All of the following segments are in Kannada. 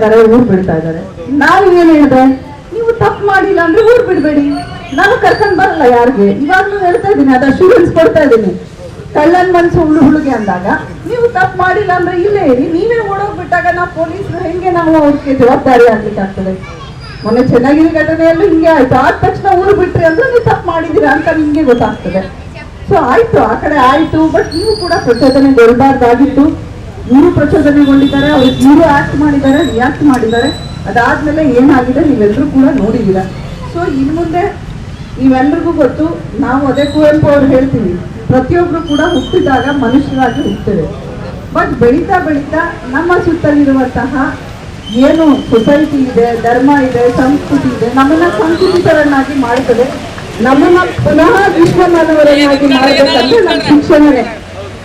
ಇದ್ದಾರೆ ಊರ್ ಬಿಡ್ತಾ ಇದ್ದಾರೆ. ನಾನು ಏನ್ ಹೇಳಿದೆ? ನೀವು ತಪ್ಪು ಮಾಡಿಲ್ಲ ಅಂದ್ರೆ ಊರ್ ಬಿಡ್ಬೇಡಿ. ನಾನು ಕರ್ಕೊಂಡ್ ಬರಲ್ಲ ಯಾರಿಗೆ? ಇವಾಗ್ಲೂ ಹೇಳ್ತಾ ಇದ್ದೀನಿ, ಅದ ಅಶ್ಯೂರೆನ್ಸ್ ಕೊಡ್ತಾ ಇದ್ದೀನಿ. ಕಳ್ಳನ್ ಮನ್ಸು ಹುಳು ಹುಳುಗೆ ಅಂದಾಗ, ನೀವು ತಪ್ಪು ಮಾಡಿಲ್ಲ ಅಂದ್ರೆ ಇಲ್ಲೇ ಇರಿ. ನೀವೇ ಓಡೋಗ್ಬಿಟ್ಟಾಗ ನಾ ಪೊಲೀಸರು ಹೆಂಗೆ ನಾವು ಅವ್ರಿಗೆ ಜವಾಬ್ದಾರಿ ಆಗ್ಲಿಕ್ಕೆ ಆಗ್ತದೆ ಮೊನ್ನೆ ಚೆನ್ನಾಗಿರೋ ಘಟನೆಯಲ್ಲೂ ಹಿಂಗೆ ಆಯ್ತು. ಆದ ತಕ್ಷಣ ಊರು ಬಿಟ್ರಿ ಅಂದ್ರೆ ನೀವು ತಪ್ಪು ಮಾಡಿದೀರ ಅಂತ ನಿಮ್ಗೆ ಗೊತ್ತಾಗ್ತದೆ. ಸೊ ಆಯ್ತು, ಆ ಕಡೆ ಆಯ್ತು ಬಟ್ ನೀವು ಕೂಡ ಪ್ರಚೋದನೆಗೊಳ್ಬಾರ್ದಾಗಿತ್ತು ಇವರು ಪ್ರಚೋದನೆಗೊಂಡಿದ್ದಾರೆ, ಅವರು ಇವರು ಆಕ್ಟ್ ಮಾಡಿದ್ದಾರೆ ರಿಯಾಕ್ಟ್ ಮಾಡಿದ್ದಾರೆ. ಅದಾದ್ಮೇಲೆ ಏನಾಗಿದೆ ನೀವೆಲ್ಲರೂ ಕೂಡ ನೋಡಿದ್ದೀರಾ. ಸೊ ಇನ್ನು ಮುಂದೆ ನೀವೆಲ್ರಿಗೂ ಗೊತ್ತು, ನಾವು ಅದೇ ಕುವೆಂಪು ಅವ್ರು ಹೇಳ್ತೀವಿ, ಪ್ರತಿಯೊಬ್ರು ಕೂಡ ಹುಟ್ಟಿದಾಗ ಮನುಷ್ಯರಾಗಿ ಹುಟ್ಟುತ್ತೇವೆ ಬಟ್ ಬೆಳೀತಾ ಬೆಳೀತಾ ನಮ್ಮ ಸುತ್ತಲಿರುವಂತಹ ಏನು ಸೊಸೈಟಿ ಇದೆ, ಧರ್ಮ ಇದೆ, ಸಂಸ್ಕೃತಿ ಇದೆ, ನಮ್ಮನ್ನ ಸಂಸ್ಕೃತಿಕರನ್ನಾಗಿ ಮಾಡುತ್ತದೆ ನಮ್ಮನ್ನ ಪುನಃ ವಿಶ್ವ ಮಾನವರನ್ನಾಗಿ ಮಾಡಬೇಕಂದ್ರೆ ನಮ್ಮ ಶಿಕ್ಷಣನೇ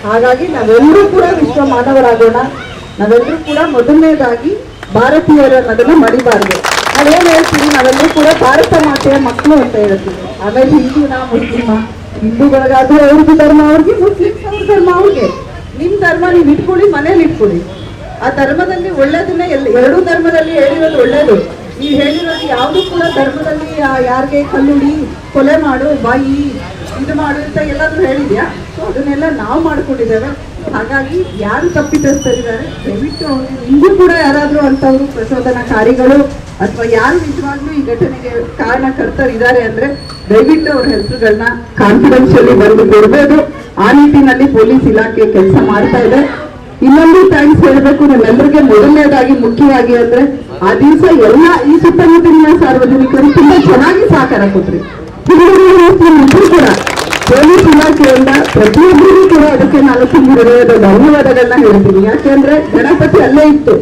ಹಾಗಾಗಿ ನಾವೆಲ್ಲರೂ ಕೂಡ ವಿಶ್ವ ಮಾನವರಾಗೋಣ. ನಾವೆಲ್ಲರೂ ಕೂಡ ಮೊದಲನೇದಾಗಿ ಭಾರತೀಯರನ್ನದನ್ನ ಮರಿಬಾರ್ದು ನಾವೇನ್ ಹೇಳ್ತೀವಿ? ನಾವೆಲ್ಲರೂ ಕೂಡ ಭಾರತ ಮಾತೆಯ ಮಕ್ಕಳು ಅಂತ ಹೇಳ್ತೀವಿ. ಆಮೇಲೆ ಹಿಂದೂನ ಮುಸ್ಲಿಮ. ಹಿಂದೂಗಳಿಗಾದ್ರೂ ಅವ್ರದ್ದು ಧರ್ಮ ಅವ್ರಿಗೆ, ಮುಸ್ಲಿಮ್ಸ್ ಅವ್ರ ಧರ್ಮ ಅವ್ರಿಗೆ. ನಿಮ್ ಧರ್ಮ ನೀವು ಇಟ್ಕೊಳ್ಳಿ, ಮನೇಲಿ ಇಟ್ಕೊಳ್ಳಿ. ಆ ಧರ್ಮದಲ್ಲಿ ಒಳ್ಳೇದನ್ನ ಎಲ್ಲ ಎರಡೂ ಧರ್ಮದಲ್ಲಿ ಹೇಳಿರೋದು ಒಳ್ಳೇದು. ನೀವು ಹೇಳಿರೋದು ಯಾವುದು ಕೂಡ ಧರ್ಮದಲ್ಲಿ ಯಾರಿಗೆ ಕಲ್ಲುಡಿ, ಕೊಲೆ ಮಾಡು, ಬಾಯಿ, ಇದು ಮಾಡು ಅಂತ ಎಲ್ಲಾದ್ರೂ ಹೇಳಿದ್ಯಾ? ಸೊ ಅದನ್ನೆಲ್ಲ ನಾವು ಮಾಡ್ಕೊಂಡಿದ್ದೇವೆ. ಹಾಗಾಗಿ ಯಾರು ತಪ್ಪಿತಸ್ಥರಿದ್ದಾರೆ, ದಯವಿಟ್ಟು ಇಂದು ಕೂಡ ಯಾರಾದರೂ ಅಂಥವ್ರು, ಪ್ರಚೋದನಕಾರಿಗಳು ಅಥವಾ ಯಾರು ನಿಜವಾಗ್ಲೂ ಈ ಘಟನೆಗೆ ಕಾರಣಕರ್ತರಿದ್ದಾರೆ ಅಂದ್ರೆ ದಯವಿಟ್ಟು ಅವ್ರ ಹೆಸರುಗಳನ್ನ ಕಾನ್ಫಿಡೆನ್ಷಿಯಲಿ ಬರೆದು ಕೊಡಬೇಕು ಆ ನಿಟ್ಟಿನಲ್ಲಿ ಪೊಲೀಸ್ ಇಲಾಖೆ ಕೆಲಸ ಮಾಡ್ತಾ ಇದೆ. ಇನ್ನೊಂದು ಥ್ಯಾಂಕ್ಸ್ ಹೇಳಬೇಕು ನಮ್ಮೆಲ್ಲರಿಗೆ ಮೊದಲನೇದಾಗಿ ಮುಖ್ಯವಾಗಿ ಅಂದ್ರೆ ಆ ದಿವಸ ಎಲ್ಲ ಈ ಸುತ್ತಮುತ್ತಲಿನ ಸಾರ್ವಜನಿಕರು ತುಂಬಾ ಚೆನ್ನಾಗಿ ಸಹಕಾರ ಕೊಟ್ರಿ. ಕೂಡ ಪೊಲೀಸ್ ಇಲಾಖೆಯಿಂದ ಪ್ರತಿಯೊಬ್ಬರಿಗೂ ಕೂಡ ಅದಕ್ಕೆ ನಾಲ್ಕು ಹೃದಯದ ಧನ್ಯವಾದಗಳನ್ನ ಹೇಳ್ತೀನಿ. ಯಾಕೆಂದ್ರೆ ಗಣಪತಿ ಅಲ್ಲೇ ಇತ್ತು.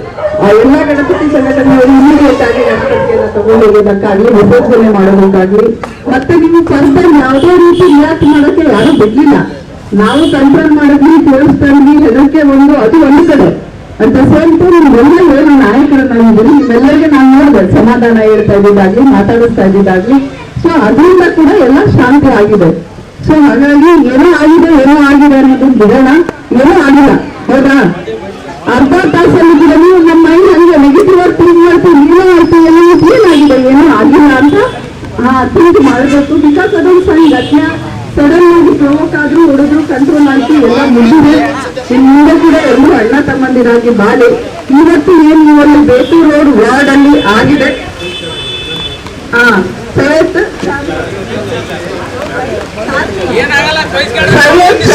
ಆ ಎಲ್ಲ ಗಣಪತಿ ಸಂಘಟನೆಯವರು ಇಮಿಡಿಯೇಟ್ ಆಗಿ ಗಣಪತಿಯನ್ನು ತಗೊಂಡೋಗೋದಕ್ಕಾಗ್ಲಿ, ವಿಸರ್ಜನೆ ಮಾಡೋದಕ್ಕಾಗ್ಲಿ, ಮತ್ತೆ ನೀವು ಫರ್ದರ್ ಯಾವುದೇ ರೀತಿ ರಿಯಾಕ್ಟ್ ಮಾಡೋಕೆ ಯಾರು ಬಿಡ್ಲಿಲ್ಲ. ನಾವು ಕಂಟ್ರೋಲ್ ಮಾಡಿದ್ವಿ ಕೇಳಿಸ್ಕೊಂಡ್ವಿ ಹೆದರಿಕೆ ಒಂದು, ಅದು ಒಂದು ಕಡೆ. ಅಂತ ಸೇಮ್ ಟೈಮ್ ನಿಮ್ಮೆಲ್ಲ ಏನು ನಾನಿದ್ದೀನಿ ನಿಮ್ಮೆಲ್ಲರಿಗೆ ನಾನು ನೋಡಿದೆ ಸಮಾಧಾನ ಹೇಳ್ತಾ ಇದ್ದಿದ್ದಾಗ್ಲಿ, ಮಾತಾಡಿಸ್ತಾ ಇದ್ದಿದ್ದಾಗ್ಲಿ. ಸೊ ಅದರಿಂದ ಕೂಡ ಎಲ್ಲ ಶಾಂತಿ ಆಗಿದೆ. ಸೊ ಹಾಗಾಗಿ ಏನೋ ಆಗಿದೆ ಏನೋ ಆಗಿದೆ ಅನ್ನೋದು ಬಿಡೋಣ, ಏನೋ ಆಗಿಲ್ಲ ಹೌದಾ? ಅರ್ಧ ತಾಸಲ್ಲಿ ಕೂಡ ನಮ್ಮ ಮೈಂಡ್ ಹಂಗೆ ನೆಗೆಟಿವ್ ಆಗಿ ಥಿಂಕ್ ಮಾಡ್ತೀವಿ ಏನೋ ಆಯ್ತು ಏನೋ ಏನಾಗಿದೆ, ಏನೋ ಆಗಿಲ್ಲ ಅಂತ ಥಿಂಕ್ ಮಾಡಬೇಕು. ಬಿಕಾಸ್ ಅದೊಂದು ಸಣ್ಣ ಘಟನೆ ಸಡನ್ ಆಗಿ ಪ್ರವೋಕ್ ಆದ್ರೂ ಹೊಡೆದ್ರು ಕಂಟ್ರೋಲ್ ಆಯ್ತು ಎಲ್ಲ ಮುಗಿದಿದೆ. ಹಿಂದೆ ಕೂಡ ಎಲ್ಲರೂ ಅಣ್ಣ ತಮ್ಮಂದಿರಾಗಿ ಬಾಳಿ. ಇವತ್ತು ಏನು ಒಂದು ಬೇತೂರು ರೋಡ್ ವಾರ್ಡ್ ಅಲ್ಲಿ ಆಗಿದೆ? ಸರ್ವೋಚ್ಚ